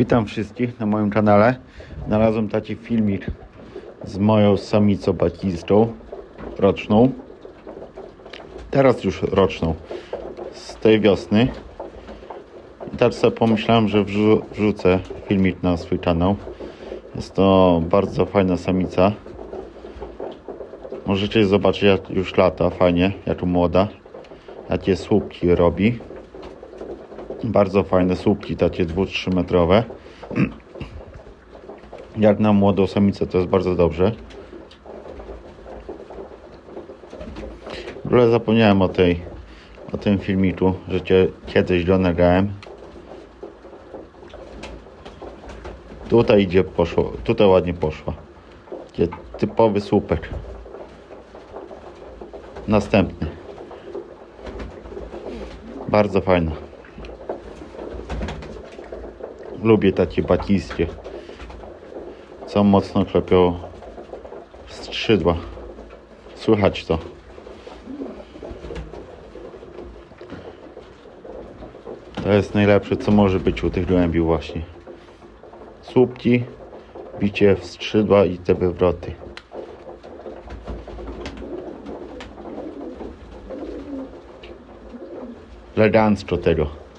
Witam wszystkich na moim kanale. Znalazłem taki filmik z moją samicą batistą roczną. Teraz już roczną. Z tej wiosny. I tak sobie pomyślałem, że wrzu- wrzucę filmik na swój kanał. Jest to bardzo fajna samica. Możecie zobaczyć jak już lata, fajnie, jak młoda. Jakie słupki robi. Bardzo fajne słupki, takie 2-3 metrowe. Jak na młodą samicę to jest bardzo dobrze. W ogóle zapomniałem o tej o tym filmiku, że cię kiedyś źle nagrałem. Tutaj idzie poszło, tutaj ładnie poszła. Typowy słupek. Następny. Bardzo fajna. Lubię takie batistie. Co mocno klepią skrzydła. Słychać to. To jest najlepsze, co może być u tych gołębi właśnie. Słupki, bicie w skrzydła i te wywroty. Elegancko tego.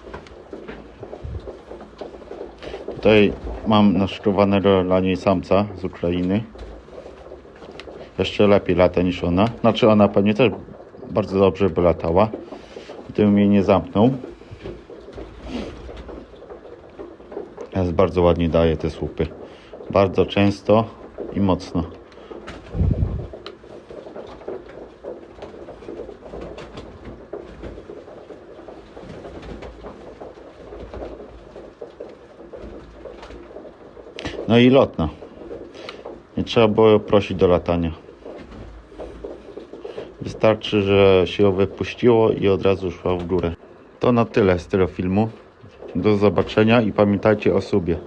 Tutaj mam naszkowanego dla niej samca z Ukrainy. Jeszcze lepiej lata niż ona. Znaczy ona pewnie też bardzo dobrze by latała. Gdybym jej nie zamknął. Jest bardzo ładnie daje te słupy. Bardzo często i mocno. No i lotna. Nie trzeba było prosić do latania. Wystarczy, że się wypuściło i od razu szła w górę. To na tyle z tego filmu. Do zobaczenia i pamiętajcie o subie.